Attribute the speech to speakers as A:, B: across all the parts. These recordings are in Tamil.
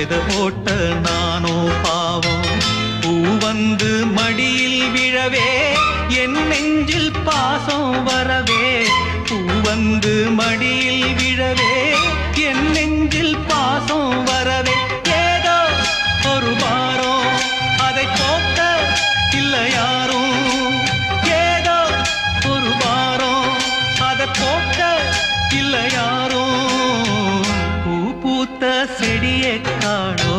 A: வித போட்ட நானோ பாவம். பூ வந்து மடியில் விழவே என் நெஞ்சில் பாசம் வரவே. பூ வந்து மடியில் செடியை காணோ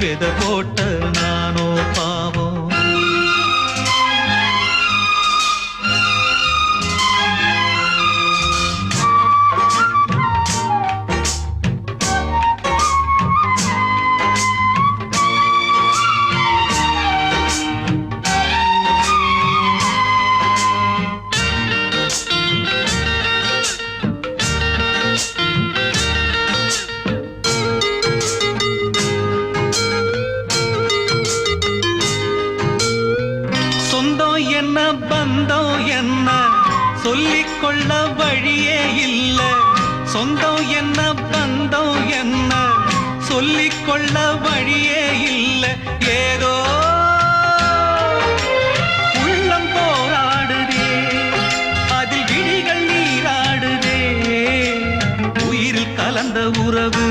A: வித போட்ட நானோ பா என்ன பந்தம் என்ன? சொல்லிக்கொள்ள வழியே இல்ல. சொந்தம் என்ன பந்தம் என்ன? சொல்லிக்கொள்ள வழியே இல்ல. ஏதோ உள்ளம் போராடுதே. அதில் விழிகள் நீராடுதே. உயிரில் கலந்த உறவு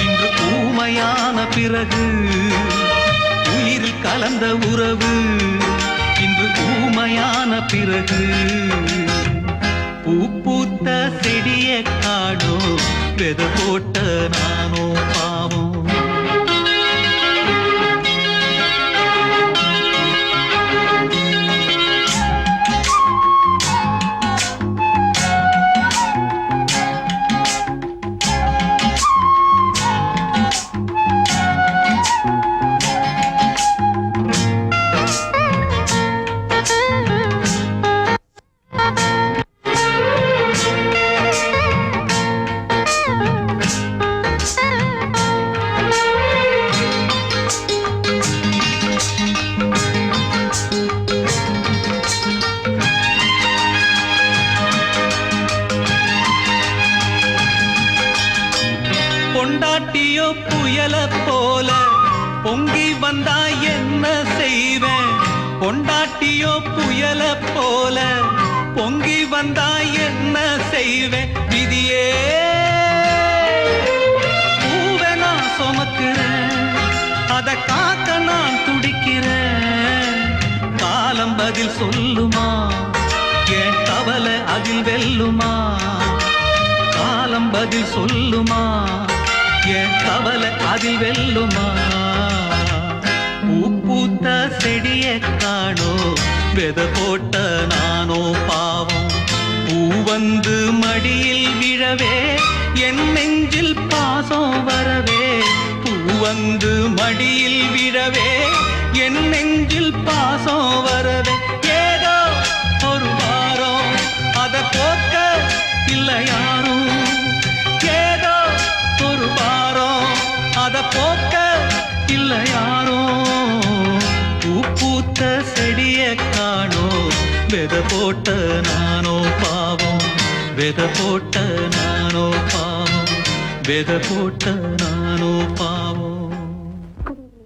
A: இன்று ஊமையான பிறகு உயிரில் கலந்த உறவு. பிறகு பூ பூத்த செடிய காடோ வெத போட்ட பொண்டாட்டியோ புயல போல பொங்கி வந்தா என்ன செய்வேன்? பொண்டாட்டியோ புயல போல பொங்கி வந்தா என்ன செய்வேன்? விதியே. பூவை நான் சுமக்கிறேன். அதை காக்க நான் துடிக்கிறேன். காலம் பதில் சொல்லுமா? என் கவலை அதில் வெல்லுமா? காலம் பதில் சொல்லுமா? என் கவலை அதில் வெல்லுமா? பூத்த செடிய காணோ வெத போட்ட நானோ பாவம். பூ வந்து மடியில் விழவே என் நெஞ்சில் பாசம் வரவே. பூ வந்து மடியில் விழவே என் நெஞ்சில் பாசம் யாரோ யாரும் பூ பூத்த செடியை காணோ. வெத போட்ட நானோ பாவம். வெத போட்ட நானோ பாவம். வெத போட்ட நானோ பாவம்.